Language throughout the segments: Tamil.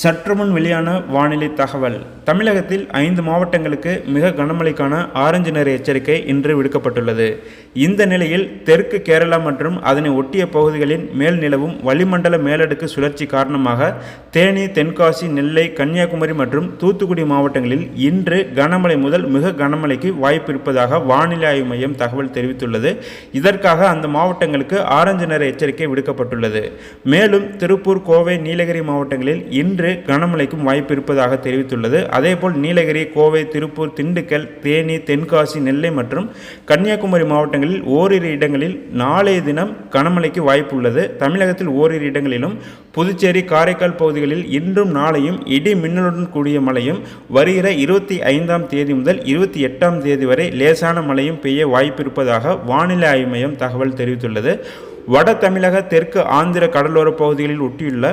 சற்றுமுன் வெளியான வானிலை தகவல். தமிழகத்தில் ஐந்து மாவட்டங்களுக்கு மிக கனமழைக்கான ஆரஞ்சு நிற எச்சரிக்கை இன்று விடுக்கப்பட்டுள்ளது. இந்த நிலையில் தெற்கு கேரளா மற்றும் அதனை ஒட்டிய பகுதிகளின் மேல் நிலவும் வளிமண்டல மேலடுக்கு சுழற்சி காரணமாக தேனி தென்காசி நெல்லை கன்னியாகுமரி மற்றும் தூத்துக்குடி மாவட்டங்களில் இன்று கனமழை முதல் மிக கனமழைக்கு வாய்ப்பு இருப்பதாக வானிலை ஆய்வு மையம் தகவல் தெரிவித்துள்ளது. இதற்காக அந்த மாவட்டங்களுக்கு ஆரஞ்சு நிற எச்சரிக்கை விடுக்கப்பட்டுள்ளது. மேலும் திருப்பூர் கோவை நீலகிரி மாவட்டங்களில் இன்று கனமழைக்கும் வாய்ப்பு இருப்பதாக தெரிவித்துள்ளது. அதேபோல் நீலகிரி கோவை திருப்பூர் திண்டுக்கல் தேனி தென்காசி நெல்லை மற்றும் கன்னியாகுமரி மாவட்டங்களில் ஓரிரு இடங்களில் நாளைய தினம் கனமழைக்கு வாய்ப்பு உள்ளது தமிழகத்தில் ஓரிரு இடங்களிலும் புதுச்சேரி காரைக்கால் பகுதிகளில் இன்றும் நாளையும் இடி மின்னலுடன் கூடிய மழையும் வருகிற இருபத்தி ஐந்தாம் தேதி முதல் இருபத்தி எட்டாம் தேதி வரை லேசான மழையும் பெய்ய வாய்ப்பு இருப்பதாக வானிலை ஆய்வு மையம் தகவல் தெரிவித்துள்ளது. வட தமிழக தெற்கு ஆந்திர கடலோர பகுதிகளில் ஒட்டியுள்ள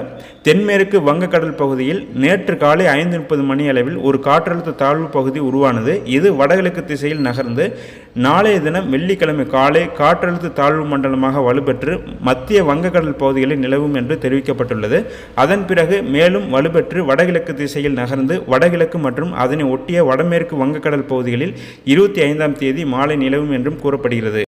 தென்மேற்கு வங்கக்கடல் பகுதியில் நேற்று காலை ஐந்து முப்பது மணி அளவில் ஒரு காற்றழுத்த தாழ்வு பகுதி உருவானது. இது வடகிழக்கு திசையில் நகர்ந்து நாளைய தினம் வெள்ளிக்கிழமை காலை காற்றழுத்த தாழ்வு மண்டலமாக வலுப்பெற்று மத்திய வங்கக்கடல் பகுதிகளில் நிலவும் என்று தெரிவிக்கப்பட்டுள்ளது. அதன் பிறகு மேலும் வலுப்பெற்று வடகிழக்கு திசையில் நகர்ந்து வடகிழக்கு மற்றும் அதனை ஒட்டிய வடமேற்கு வங்கக்கடல் பகுதிகளில் இருபத்தி ஐந்தாம் தேதி மாலை நிலவும் என்றும் கூறப்படுகிறது.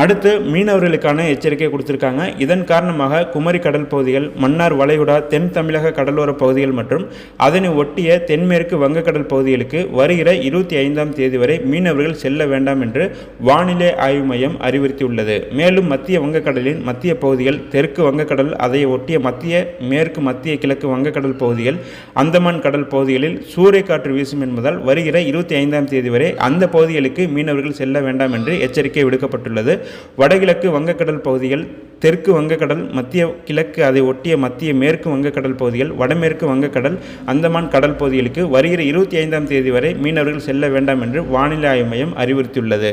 அடுத்து மீனவர்களுக்கான எச்சரிக்கை கொடுத்திருக்காங்க. இதன் காரணமாக குமரி கடல் பகுதிகள் மன்னார் வளைகுடா தென் தமிழக கடலோர பகுதிகள் மற்றும் அதனை ஒட்டிய தென்மேற்கு வங்கக்கடல் பகுதிகளுக்கு வருகிற இருபத்தி ஐந்தாம் தேதி வரை மீனவர்கள் செல்ல வேண்டாம் என்று வானிலை ஆய்வு மையம் அறிவுறுத்தியுள்ளது. மேலும் மத்திய வங்கக்கடலின் மத்திய பகுதிகள் தெற்கு வங்கக்கடல் அதை ஒட்டிய மத்திய மேற்கு மத்திய கிழக்கு வங்கக்கடல் பகுதிகள் அந்தமான் கடல் பகுதிகளில் சூறைக்காற்று வீசும் என்பதால் வருகிற இருபத்தி ஐந்தாம் தேதி வரை அந்த பகுதிகளுக்கு மீனவர்கள் செல்ல வேண்டாம் என்று எச்சரிக்கை விடுக்கப்பட்டுள்ளது. வடகிழக்கு வங்கக்கடல் பகுதிகள் தெற்கு வங்கக்கடல் மத்திய கிழக்கு அதை ஒட்டிய மத்திய மேற்கு வங்கக்கடல் பகுதிகள் வடமேற்கு வங்கக்கடல் அந்தமான் கடல் பகுதிகளுக்கு வருகிற இருபத்தி ஐந்தாம் தேதி வரை மீனவர்கள் செல்ல வேண்டாம் என்று வானிலை ஆய்வு மையம் அறிவுறுத்தியுள்ளது.